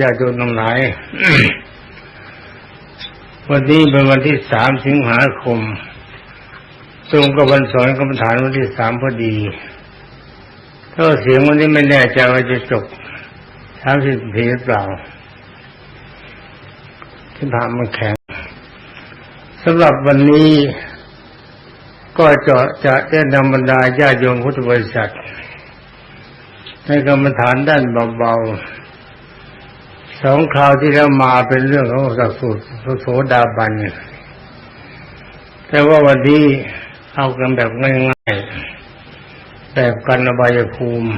ญาติโยมทั้งหลายวันนี้เป็นวันที่สามสิงหาคมตรงกับวันสอนกรรมฐานวันที่สามพอดี ถ้าเสียงวันนี้ไม่แน่ใจว่าจะจบสามสิบนาทีหรือเปล่าที่ผ่านมันแข็งสำหรับวันนี้ ก็จะจะได้นำบรรดาญาติโยมพุทธบริษัทในกรรมฐานด้านเบาๆ สองคราวที่แล้วมาเป็นเรื่องของสักสุดโสดาบันแต่ว่าวันนี้เอากันแบบง่ายๆแบบกันอบายภูมิ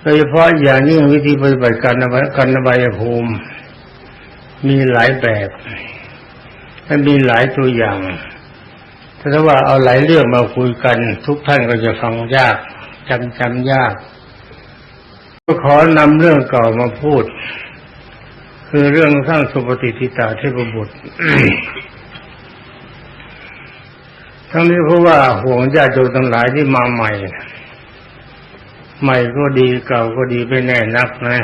โดยเฉพาะอย่างนี้วิธีปฏิบัติการกันอบายภูมิ มีหลายแบบและมีหลายตัวอย่างถ้าว่าเอาหลายเรื่องมาคุยกัน ทุกท่านก็จะฟังยากจำจำยาก ก็ขอนำเรื่องเก่ามาพูด คือเรื่องสร้างสุปฏิทิตาเทพบุตร ทั้งนี้เพราะว่าห่วงญาติโยมทั้งหลายที่มาใหม่ ใหม่ก็ดีเก่าก็ดีไปแน่นักนะ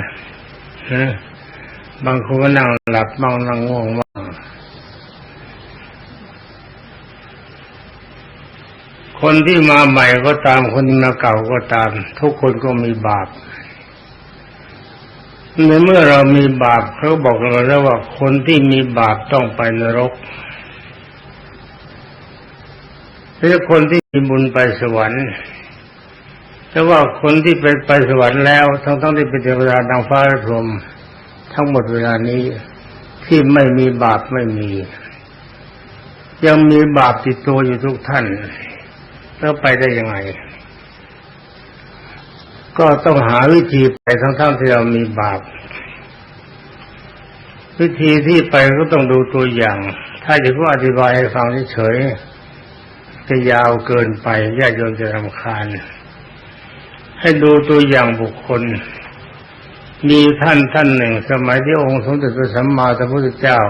นะบางคนก็นั่งหลับบางนั่งง่วงบ้างคนที่มาใหม่ก็ตามคนมาเก่าก็ตาม ทุกคนก็มีบาป ในเมื่อเรามีบาปเขาบอกเราแล้วว่าคนที่มีบาปต้องไปนรกหรือคนที่มีบุญไปสวรรค์แต่ว่าคนที่ไปไปสวรรค์แล้ว ทั้งทั้งที่เป็นเทวดานางฟ้าและพรหมทั้งหมดเวลานี้ที่ไม่มีบาปไม่มี ยังมีบาปติดตัวอยู่ทุกท่านแล้วไปได้ยังไง ก็ต้องหาวิธีไปทั้งๆทที่เรามีบาป วิธีที่ไปก็ต้องดูตัวอย่าง ถ้าจะพูดอธิบายให้ฟังเฉยๆจะยาวเกินไปญาติโยมจะรำคาญ ให้ดูตัวอย่างบุคคล มีท่านท่านหนึ่ง สมัยที่องค์สมเด็จพระสัมมาสัมพุทธเจ้า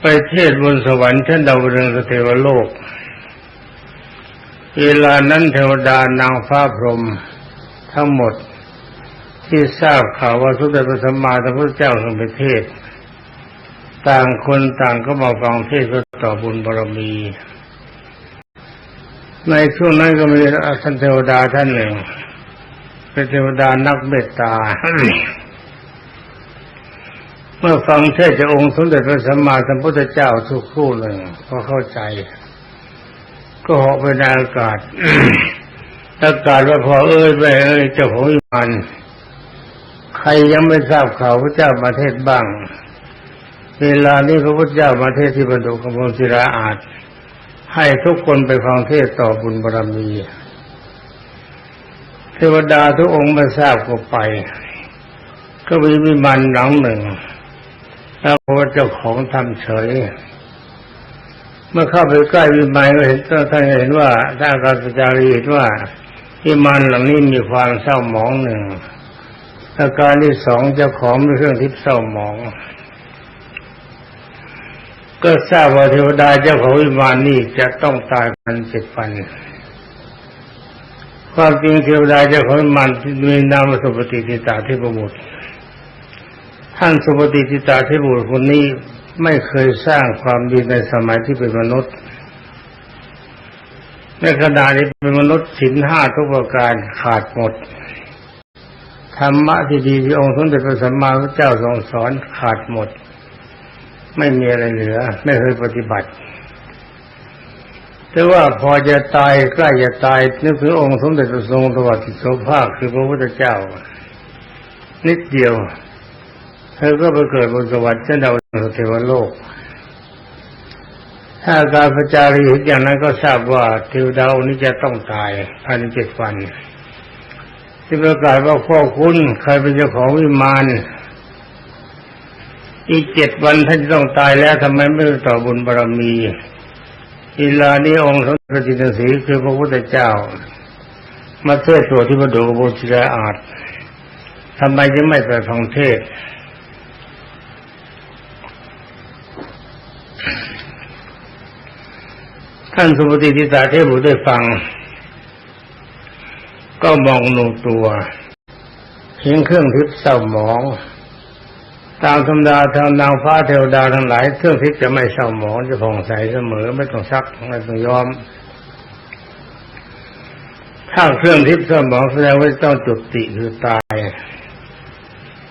ไปเทศบนสวรรค์ชั้นดาวดึงสเทวโลก เวลานั้นเทวดานางฟ้าพรหมทั้งหมดที่ทราบข่าวว่าสมเด็จพระสัมมาสัมพุทธเจ้าทรงไปเทศ ต่างคนต่างก็มาฟังเทศก็ต่อบุญบารมี ในช่วงนั้นก็มีท่านเทวดาท่านหนึ่ง เป็นเทวดานักเมตตา เมื่อฟังเทศจากองค์สมเด็จพระสัมมาสัมพุทธเจ้าทุกครู่หนึ่งพอเข้าใจ ก็เหาะไปในอากาศอากาศว่าพอเอ้ยไปเอ้ยเจ้าของวิมานใครยังไม่ทราบข่าวพระเจ้ามาเทศบ้าง เวลานี้พระพุทธเจ้ามาเทศที่บรรดุกมลศิราอาจ ให้ทุกคนไปฟังเทศต่อบุญบารรมีเทวดาทุกองค์มาทราบก็ไป ก็มีวิมานหลังหนึ่งแล้วพระเจ้าของทำเฉย เมื่อเข้าไปใกล้วิมานก็เห็นท่านเห็นว่าท่านการจารีเห็นว่าวิมานหลังนี้มีความเศร้าหมองหนึ่งอาการที่สองเจ้าของมีเครื่องทิพย์เศร้าหมอง ก็ทราบว่าเทวดาเจ้าของวิมานนี้จะต้องตายพันเจ็ดพันความจริงเทวดาเจ้าของวิมานมีนามสุปฏิทิตาเทพบุตรท่านสุปฏิทิตาเทพบุตรคนนี้ ไม่เคยสร้างความดีในสมัยที่เป็นมนุษย์ในขณะนี้เป็นมนุษย์สินห้าทุกประการขาดหมดธรรมะที่ดีที่องค์สมเด็จพระสัมมาสัมพุทธเจ้าทรงสอนขาดหมด ไม่มีอะไรเหลือ ไม่เคยปฏิบัติ แต่ว่าพอจะตายใกล้จะตายนึกถึงองค์สมเด็จพระทรงตวัติโสภาคคือพระพุทธเจ้า นิดเดียว เธอก็ไปเกิดบนสวรรค์เช่นดาวเทวโลก ถ้าการพระจารีเห็นอย่างนั้นก็ทราบว่าเทวดาวนี้จะต้องตายภายในเจ็ดวันที่ประกาศว่าพ่อคุณใครเป็นเจ้าของวิมานอีกเจ็ดวันท่านจะต้องตายแล้วทำไมไม่ต่อบุญบารมีอีลานี้องค์สมเด็จพระจินสีคือพระพุทธเจ้า มาเทศตัวที่บดูบุตรอาจทำไมจะไม่ไปฟังเทศ ท่านสุปฏิทิตาเทพบุตรได้ฟัง ก็มองลงตัวเห็นเครื่องทิพย์เศร้าหมอง ตามธรรมดาทางนางฟ้าเทวดาทั้งหลาย เครื่องทิพย์จะไม่เศร้าหมองจะผ่องใสเสมอไม่ต้องซักไม่ต้องย้อม ถ้าเครื่องทิพย์เศร้าหมองแสดงว่าต้องจุติคือตาย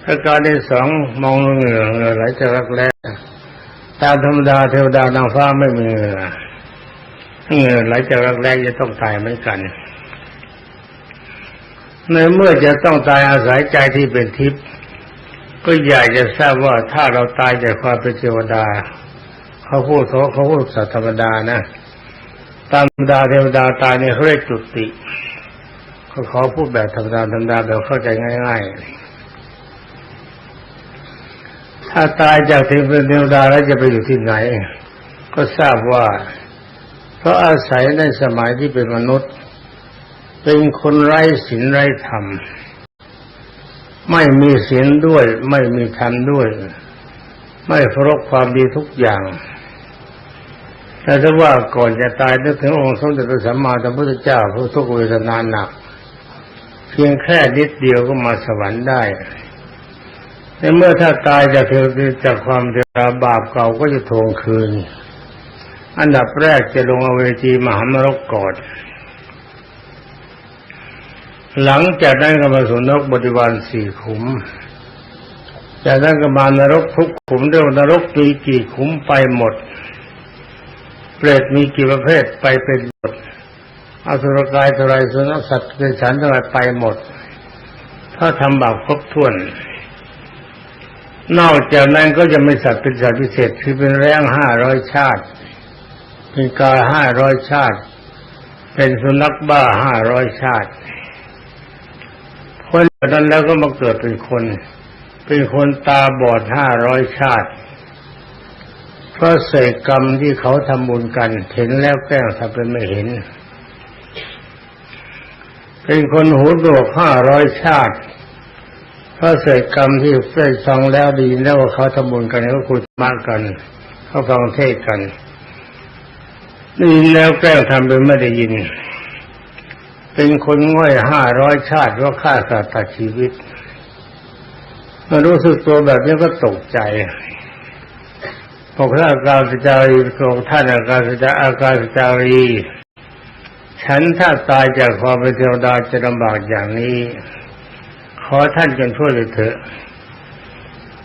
ประการที่สองมองเหงื่อเหงื่อไหลจะรักแร้ ตามธรรมดาเทวดานางฟ้าไม่มีเหงื่อเหงื่อไหลจะรักแร้จะต้องตายเหมือนกัน ในเมื่อจะต้องตายอาศัยใจที่เป็นทิพย์ก็อยากจะทราบว่าถ้าเราตายจากความเป็นเทวดา เขาพูดเขาเขาพูดสัตธรรมดานะตามธรรมดาเทวดาตายเนี่ยเขาเรียกจุติเขาขอพูดแบบธรรมดาธรรมดาแบบเข้าใจง่าย ๆ ถ้าตายจากเทวดาแล้วจะไปอยู่ที่ไหน ก็ทราบว่า เพราะอาศัยในสมัยที่เป็นมนุษย์ เป็นคนไร้ศีลไร้ธรรม ไม่มีศีลด้วย ไม่มีธรรมด้วย ไม่เคารพความดีทุกอย่างแต่ถ้าว่าก่อนจะตายนึกถึงองค์สมเด็จพระสัมมาสัมพุทธเจ้าผู้ทุกขเวทนาหนัก เพียงแค่นิดเดียวก็มาสวรรค์ได้ ในเมื่อถ้าตายจากเทวจากความเทวบาปเก่าก็จะทวงคืน อันดับแรกจะลงอเวจีมหานรกก่อนหลังจากนั้นก็มาสู่นรกบริวารสี่ขุม จากนั้นก็มานรกทุกขุมเรียกว่านรกมีกี่ขุมไปหมด เปรตมีกี่ประเภทไปเป็นหมดอสุรกายทรายสุนัขสัตว์เป็นฉันทรายไปหมด ถ้าทำบาปครบถ้วน นอกจากนั้นก็จะไม่สัตว์เป็นสัตว์พิเศษคือเป็นแรงห้าร้อยชาติ เป็นกาห้าร้อยชาติ เป็นสุนัขบ้าห้าร้อยชาติคนนั้นแล้วก็มาเกิดเป็นคน เป็นคนตาบอดห้าร้อยชาติเพราะเศษกรรมที่เขาทำบุญกัน เห็นแล้วแกล้งทำเป็นไม่เห็น เป็นคนหูหนวกห้าร้อยชาติ เพราะเศษกรรมที่ได้ฟังแล้วดีแล้วเขาทำบุญกันเขาคุยมากกัน เขาฟังเทศกันได้ยินแล้วแกล้งทำเป็นไม่ได้ยิน เป็นคนง่อยห้าร้อยชาติเพราฆ่าสัตว์ตัดชีวิตมารู้สึกตัวแบบนี้ก็ตกใจบอกท่านอาการสจารีบอกท่านอาการสจาอาการสจารี ฉันถ้าตายจากความเป็นเทวดาจะลำบากอย่างนี้ ขอท่านจงช่วยเลยเถอะ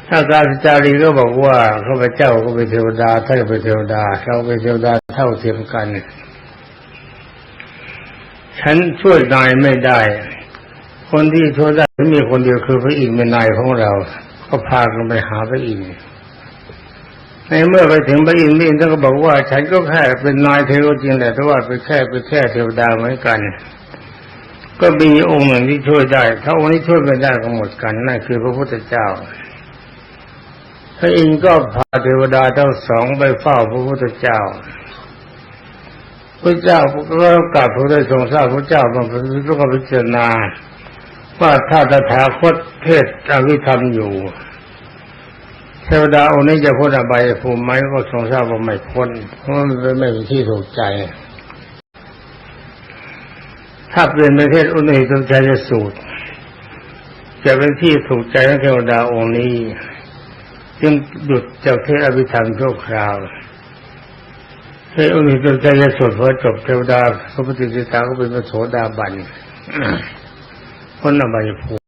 ถ้าการจารีก็บอกว่าข้าพเจ้าก็เป็นเทวดาท่านก็เป็นเทวดาเราเป็นเทวดาเท่าเทียมกัน ฉันช่วยนายไม่ได้ คนที่ช่วยได้มีคนเดียวคือพระอินทร์เป็นนายของเรา ก็พากันไปหาพระอินทร์ในเมื่อไปถึงพระอินทร์พระอินทร์ท่านก็บอกว่า ฉันก็แค่เป็นนายเทวจริงแหละแต่ว่าเป็นแค่เป็นแค่เทวดาเหมือนกัน ก็มีองค์หนึ่งที่ช่วยได้ ถ้าองค์นี้ช่วยไม่ได้ก็หมดกันนั่นคือพระพุทธเจ้าพระอินทร์ก็พาเทวดาทั้งสองไปเฝ้าพระพุทธเจ้า พระเจ้าก็กราบพระได้ทรงทราบพระเจ้าบางคนก็พิจารณาว่าถ้าตถาคตเทศอวิธรรมอยู่ เทวดาองค์นี้จะพ้นอบายภูมิไหมก็ทรงทราบว่าไม่พ้นเพราะมันไม่เป็นที่ถูกใจ ถ้าเป็นประเทศอุณหิตใจจะสูตร จะเป็นที่ถูกใจของเทวดาองค์นี้ จึงหยุดจากเทศอภิธรรมชั่วคราวเทศอุณหิตใจจะสูตรพอจบเทวดาพระพุทธเจ้าก็เป็นพระโสดาบันพ้นอบายภูมิ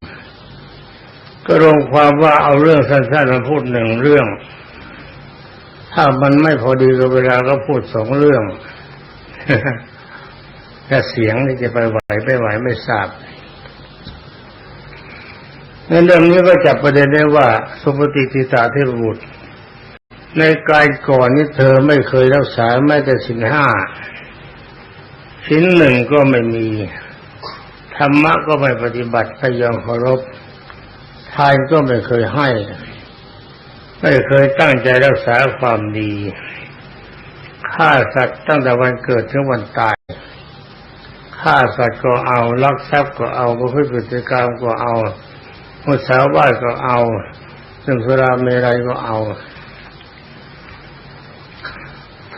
ก็รวมความว่าเอาเรื่องสั้นๆมาพูดหนึ่งเรื่อง ถ้ามันไม่พอดีกับเวลาก็พูดสองเรื่อง แต่เสียงนี่จะไปไหวไม่ไหวไม่ทราบในเรื่องนี้ก็จับประเด็นได้ว่าสุปฏิทิตาเทพบุตร ในกายก่อนนี้เธอไม่เคยรักษาแม้แต่สินห้าชิ้นหนึ่งก็ไม่มีธรรมะก็ไม่ปฏิบัติไม่ยอมเคารพทานก็ไม่เคยให้ ไม่เคยตั้งใจรักษาความดีฆ่าสัตว์ตั้งแต่วันเกิดถึงวันตาย ฆ่าสัตว์ก็เอาลักทรัพย์ก็เอาประพฤติพฤติกรรมก็เอามุสาวาทก็เอาซึ่งสุราเมรัยก็เอา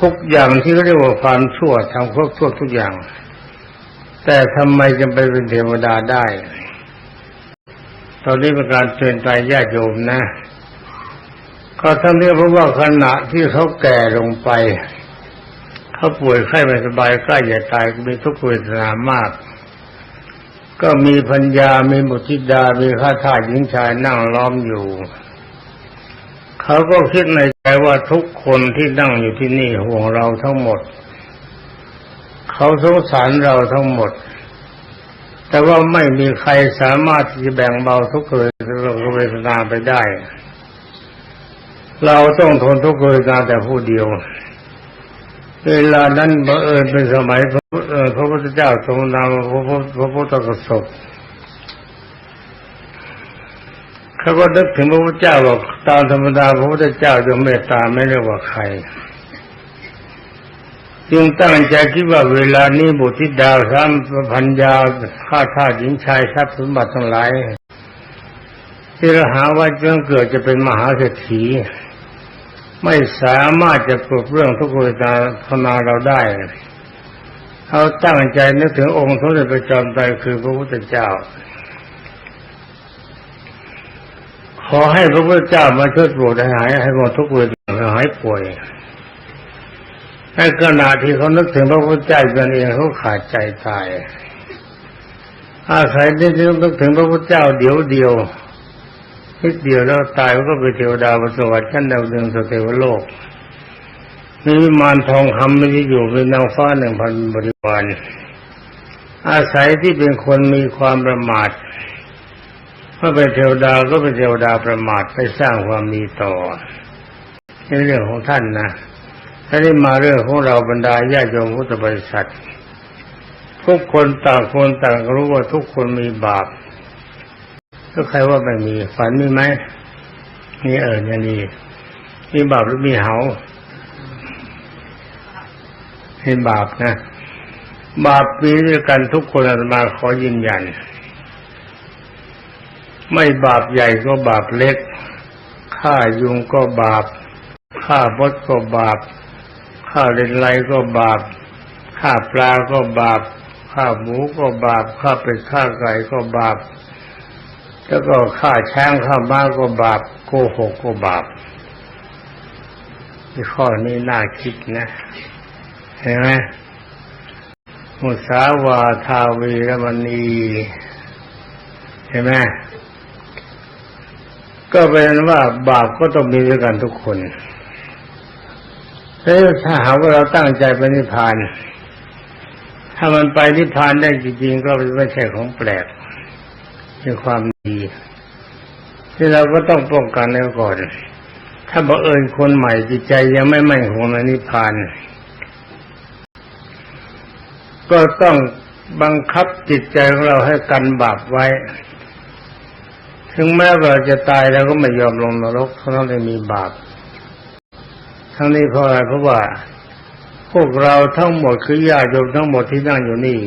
ทุกอย่างที่เขาเรียกว่าความชั่วทำครบทั่วทุกอย่าง แต่ทำไมจึงไปเป็นเทวดาได้ ตอนนี้เป็นการเตือนใจญาติโยมนะ ก็ทั้งนี้เพราะว่าขณะที่เขาแก่ลงไป เขาป่วยไข้ไม่สบายใกล้จะตายมีทุกขเวทนามาก ก็มีพัญญา มีบุตรธิดา มีข้าทาสหญิงชายนั่งล้อมอยู่ เขาก็คิดในใจว่าทุกคนที่นั่งอยู่ที่นี่ห่วงเราทั้งหมด เขาสงสารเราทั้งหมด แต่ว่าไม่มีใครสามารถที่จะแบ่งเบาทุกข์เวทนาไปได้ เราต้องทนทุกข์เวทนาแต่ผู้เดียว เวลานั้นบังเอิญเป็นสมัยพระเอ่อพระพุทธเจ้าทรงนามพระพุทธพระพุทธกสบเขาก็นึกถึงพระพุทธเจ้าบอกตามธรรมดาพระพุทธเจ้าจะเมตตาไม่เรียกว่าใครจึงตั้งใจคิดว่าเวลานี้บุตรธิดาสามพันยาข้าทาสหญิงชายทรัพย์สมบัติทั้งหลายที่เราหาว่าเรื่องเกิดจะเป็นมหาเศรษฐี ไม่สามารถจะปลุกเรื่องทุกขเวทนาพนาเราได้เขาตั้งใจนึกถึงองค์สมเด็จพระจอมไตรคือพระพุทธเจ้า ขอให้พระพุทธเจ้ามาช่วยโปรดให้หายให้หมดทุกเวทนาหายป่วยในขณะที่เขานึกถึงพระพุทธเจ้าตนเองเขาขาดใจตายอาศัยที่นึกถึงพระพุทธเจ้าเดียวเดียว นิดเดียวแล้วตายก็ไปเทวดาบนสวรรค์ชั้นดาวดึงสเทวโลกมีวิมานทองคำไม่ได้อยู่เป็นนางฟ้าหนึ่งพันบริวารอาศัยที่เป็นคนมีความประมาทเมื่อเป็นเทวดาก็เป็นเทวดาประมาทไปสร้างความมีต่อในเรื่องของท่านนะถ้าได้มาเรื่องของเราบรรดาญาติโยมพุทธบริษัททุกคนต่างคนต่างรู้ว่าทุกคนมีบาป ก็ใครว่าไม่มี ฝันมีไหมมีเออเนี่ยนี่มีบาปหรือมีเหามีบาปนะ บาปมีด้วยกันทุกคนอาตมาขอยืนยัน ไม่บาปใหญ่ก็บาปเล็กฆ่ายุงก็บาปฆ่ามดก็บาปฆ่าเรนไรก็บาปฆ่าปลาก็บาปฆ่าหมูก็บาปฆ่าเป็ดฆ่าไก่ก็บาป แล้วก็ฆ่าช้างฆ่าม้าก็บาปโกหกก็บาปที่ข้อนี้น่าคิดนะ เห็นไหมมุสาวาทาวีรมณีเห็นไหมก็เป็นว่าบาปก็ต้องมีด้วยกันทุกคนแล้วถ้าหากว่าเราตั้งใจไปนิพพาน ถ้ามันไปนิพพานได้จริงๆก็ไม่ใช่ของแปลกเป็นความ ที่เราก็ต้องป้องกันไว้วก่อน ถ้าบังเอิญคนใหม่จิตใจยังไม่มั่นคงในนิพพาน ก็ต้องบังคับจิตใจของเราให้กันบาปไว้ ถึงแม้ว่าจะตายแล้วก็ไม่ยอมลงนรกเพราะต้องได้มีบาป ทั้งนี้เพราะอะไรเพราะว่า พวกเราทั้งหมดคือญาติโยมทั้งหมดที่นั่งอยู่นี่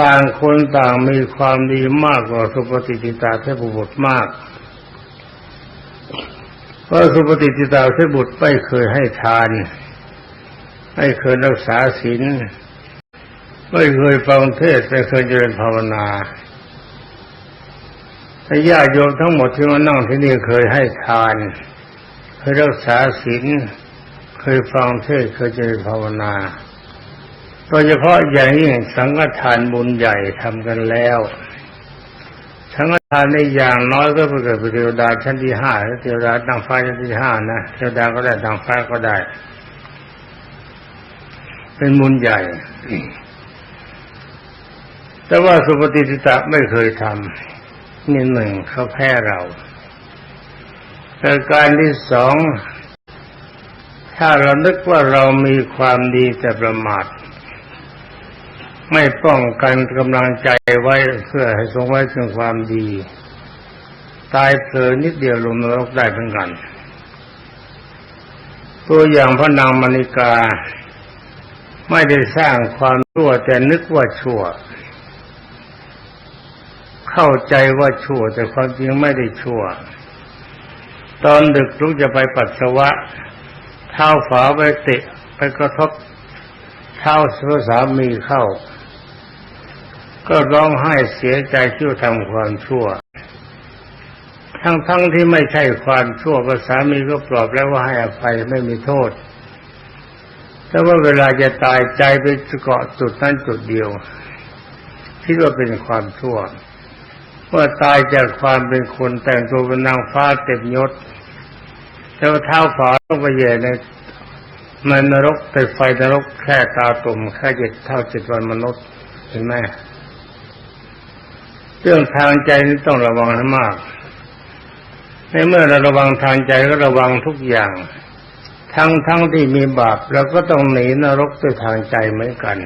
ต่างคนต่างมีความดีมากกว่าสุปฏิจิตาเทพบุตรมาก เพราะสุปฏิจิตาเทพบุตรไม่เคยให้ทาน ไม่เคยรักษาศีล ไม่เคยฟังเทศไม่เคยเจริญภาวนาแต่ญาติโยมทั้งหมดที่มานั่งที่นี่เคยให้ทาน เคยรักษาศีล เคยฟังเทศเคยเจริญภาวนา โดยเฉพาะอย่างยิ่งสังฆทานบุญใหญ่ทำกันแล้ว สังฆทานในอย่างน้อยก็เกิดเป็นเทวดาชั้นที่ห้าเทวดาดังฟ้าชั้นที่ห้านะเทวดาก็ได้ดังฟ้าก็ได้ เป็นบุญใหญ่ แต่ว่าสุปฏิทิตะไม่เคยทำนี่หนึ่งเขาแพ้เราแต่การที่สองถ้าเรานึกว่าเรามีความดีแต่ประมาท ไม่ป้องกันกำลังใจไว้เพื่อให้ทรงไว้ถึงความดี ตายเผลอนิดเดียวลงนรกได้เหมือนกัน ตัวอย่างพระนางมณิกา ไม่ได้สร้างความชั่วแต่นึกว่าชั่ว เข้าใจว่าชั่ว แต่ความจริงไม่ได้ชั่ว ตอนดึกลุกจะไปปัสสาวะ เท้าฝาไปเตะไปกระทบเท้าสามีเข้า ก็ร้องไห้เสียใจที่ทำความชั่ว ทั้งทั้งที่ไม่ใช่ความชั่วภาษามีก็ปลอบแล้วว่าให้อภัยไม่มีโทษ แต่ว่าเวลาจะตายใจไปเกาะจุดนั้นจุดเดียวคิดว่าเป็นความชั่วว่าตายจากความเป็นคนแต่งตัวเป็นนางฟ้าเต็มยศแต่ว่าเท้าฝาต้องไปเหย่ในมันนรกแต่ไฟนรกแค่ตาตุ่มแค่เจ็ดเท่าเจ็ดวันมนุษย์เห็นไหม รื่องทางใจนี่ต้องระวังให้มาก ในเมื่อเราระวังทางใจก็ระวังทุกอย่าง ทั้งทั้งที่มีบาปเราก็ต้องหนีนรกด้วยทางใจเหมือนกัน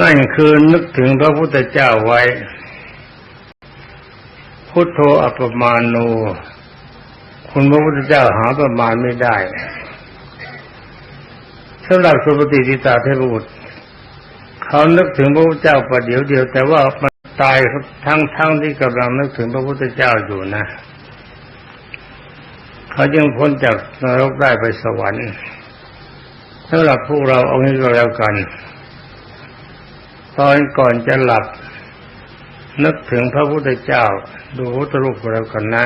นั่นคือนึกถึงพระพุทธเจ้าไว้ พุทโธอัปปมาโนคุณพระพุทธเจ้าหาประมาณไม่ได้สำหรับสุปฏิทิตาเทพบุตร เขานึกถึงพระพุทธเจ้าประเดี๋ยวเดียว แต่ว่ามันตายทั้งทั้งที่กำลังนึกถึงพระพุทธเจ้าอยู่นะเขายังพ้นจากนรกได้ไปสวรรค์สำหรับพวกเราเอางี้ก็แล้วกัน ตอนก่อนจะหลับ นึกถึงพระพุทธเจ้า ดูพุทธรูปก็แล้วกันนะ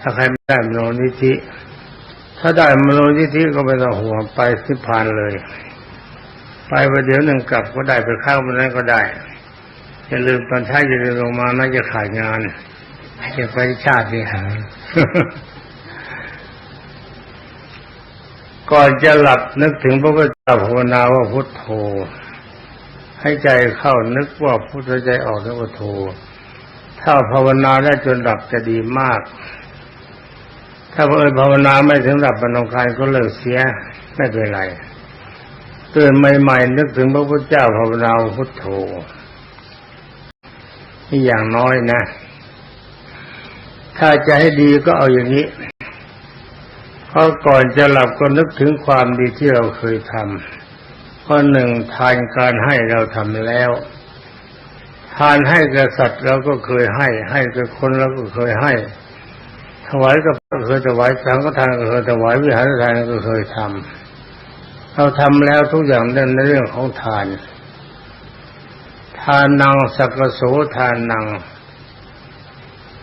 ถ้าใครไม่ได้มโนนิธิถ้าได้มโนนิธิก็ไม่ต้องห่วงไปสิพานเลย ปประเดี๋ยวหนึ่งกลับก็ได้ไปเข้ามันนั้นก็ได้อย่าลืมตอนท้ายอย่าลืมลงมาน่าจะขาดงานจะไปชาติที่หาก่อนจะหลับนึกถึงพระพุทธเจ้าภาวนาว่าพุทโธ ให้ใจเข้านึกว่าพุทธใจออกนึกว่าโธถ้าภาวนาได้จนหลับจะดีมาก ถ้าเออภาวนาไม่ถึงหลับบรรลการก็เลิกเสียไม่เป็นไร ตื่นใหม่ๆนึกถึงพระพุทธเจ้าภาวนาพุทโธนี่อย่างน้อยนะ ถ้าจะให้ดีก็เอาอย่างนี้เพราะก่อนจะหลับก็นึกถึงความดีที่เราเคยทำข้อหนึ่งทานการให้เราทำแล้ว ทานให้กับสัตว์เราก็เคยให้ ให้กับคนเราก็เคยให้ ถวายกับเคยถวายสังฆทานก็เคยถวายวิหารทานก็เคยทำ เราทำแล้วทุกอย่างเรื่องในเรื่องของทาน ทานนังสักโสทานนัง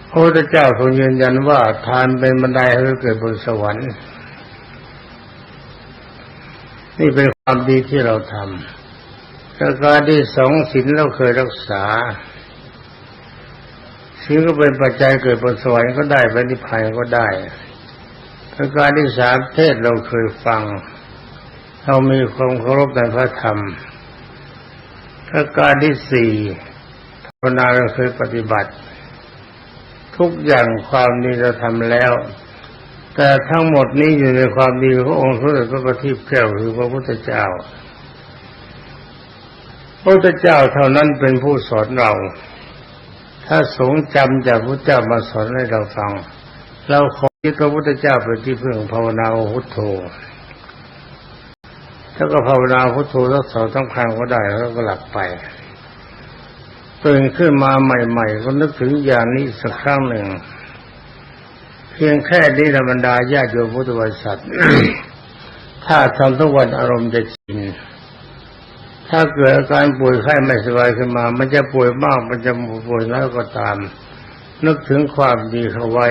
พระพุทธเจ้าทรงยืนยันว่าทานเป็นบันไดให้เกิดบนสวรรค์ นี่เป็นความดีที่เราทำประการที่สองศีลเราเคยรักษาศีลก็เป็นปัจจัยเกิดบนสวรรค์ก็ได้เป็นนิพพานก็ได้ประการที่สามเทศเราเคยฟัง เรามีความเคารพในพระธรรมประการที่สี่ภาวนาเราเคยปฏิบัติ ทุกอย่างความดีเราทำแล้ว แต่ทั้งหมดนี้อยู่ในความดีขององค์พระเดชพระประทีปแก้วคือพระพุทธเจ้า พระพุทธเจ้าเท่านั้นเป็นผู้สอนเรา ถ้าสงจำจากพระเจ้ามาสอนให้เราฟัง เราขอยึดพระพุทธเจ้าเป็นที่พึ่งภาวนาพุโธ ถ้าก็ภาวนาพุทโธสักสองสามครั้งก็ได้แล้วก็หลับไปตื่นขึ้นมาใหม่ ๆ ก็นึกถึงอย่างนี้สักครั้งหนึ่ง เพียงแค่นี้ธรรมดาญาติโยมพุทธบริษัทถ้าทำทุกวันอารมณ์จะชินถ้าเกิดอาการป่วยไข้ไม่สบายขึ้นมา มันจะป่วยมาก มันจะป่วยน้อยก็ตาม นึกถึงความดีเขาไว้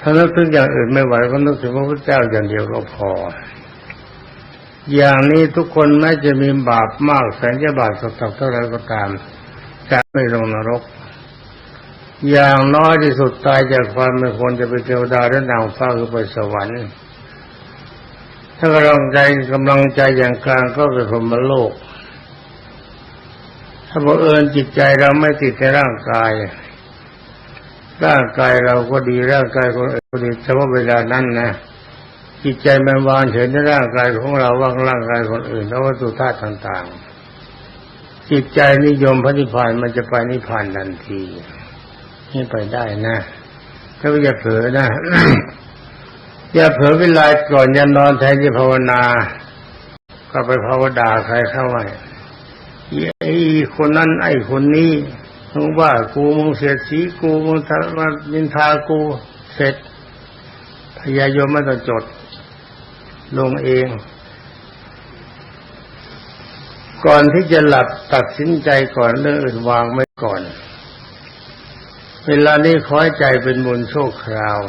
ถ้านึกถึงอย่างอื่นไม่ไหวก็นึกถึงพระพุทธเจ้าอย่างเดียวก็พอ อย่างนี้ทุกคนแม้จะมีบาปมากแสนจะบาปสักเท่าไรก็ตามจะไม่ลงนรก อย่างน้อยที่สุดตายจากความเป็นคนจะไปเทวดาและนางฟ้าคือไปสวรรค์ ถ้ากำลังใจกำลังใจอย่างกลางก็เป็นพรมโลก ถ้าบังเอิญจิตใจเราไม่ติดในร่างกาย ร่างกายเราก็ดีร่างกายคนอื่นก็ดีเฉพาเวลานั้นนะ จิตใจมันวานเฉยในร่างกายของเราว่างร่างกายคนอื่นแล้ววัตถุธาตุต่างๆ จิตใจนิยมพระนิพพานมันจะไปนิพพานทันทีนี่ไปได้นะถ้าไม่อย่าเผลอนะอย่าเผลอเวลาก่อนยันนอนแทนที่ภาวนา ก็ไปภาวดาใครเข้าไว้ไอ้คนนั้น ไอ้คนนี้มึงว่ากูมึงเสียสีกูมึงทำมานินทากูเสร็จพยายมไม่ต้องจด ลงเอง ก่อนที่จะหลับตัดสินใจก่อนเรื่องอื่นวางไว้ก่อน เวลานี้ขอให้ใจเป็นบุญโชคคราว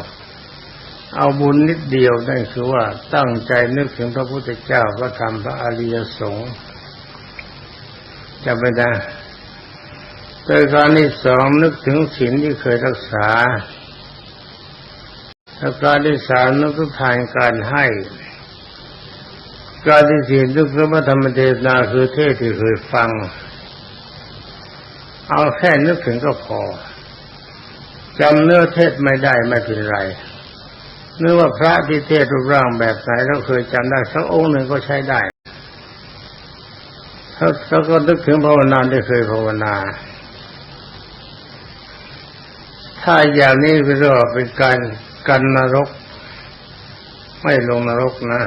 เอาบุญนิดเดียวนั่นคือว่าตั้งใจนึกถึงพระพุทธเจ้าพระธรรมพระอริยสงฆ์จำไว้นะโดยการที่สองนึกถึงศีลที่เคยรักษาแล้วการที่สามนึกถึงทานการให้ การที่สี่นึกถึงพระธรรมเทศนาคือเทศที่เคยฟัง เอาแค่นึกถึงก็พอจำเนื้อเทศไม่ได้ไม่เป็นไรเนื้อว่าพระที่เทศรูปร่างแบบไหนเราเคยจำได้สักองค์หนึ่งก็ใช้ได้ถ้าถ้าก็นึกถึงภาวนาได้เคยภาวนา ถ้าอย่างนี้เรียกว่าเป็นการกันนรก ไม่ลงนรกนะ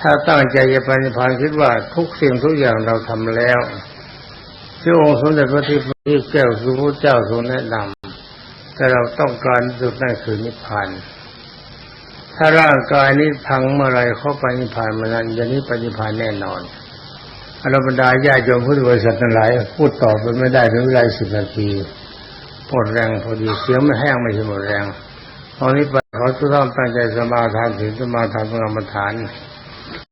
ถ้าตั้งใจจะปฏิพานคิดว่าทุกสิ่งทุกอย่างเราทำแล้วที่องค์สมเด็จพระทิพย์แก้วคือพรเจ้าทรงแนะนำแต่เราต้องการสุดนั่นคือนิพพานถ้าร่างกายนี้พังเมื่อไรเข้าไปนิพานเมื่อนั้นอย่างนี้ปฏิพานแน่นอนอรบรรดาญาโยมพุทธบริษัททั้งหลายพูดต่อไปไม่ได้ถึงเวลาสิบนาทีหมดแรงพอดีเสียงไม่แห้งไม่ใช่หมดแรงตอนนี้ไปขอทุกท่านตั้งใจสมาทานถึงสมาทานกรรมฐานฐาน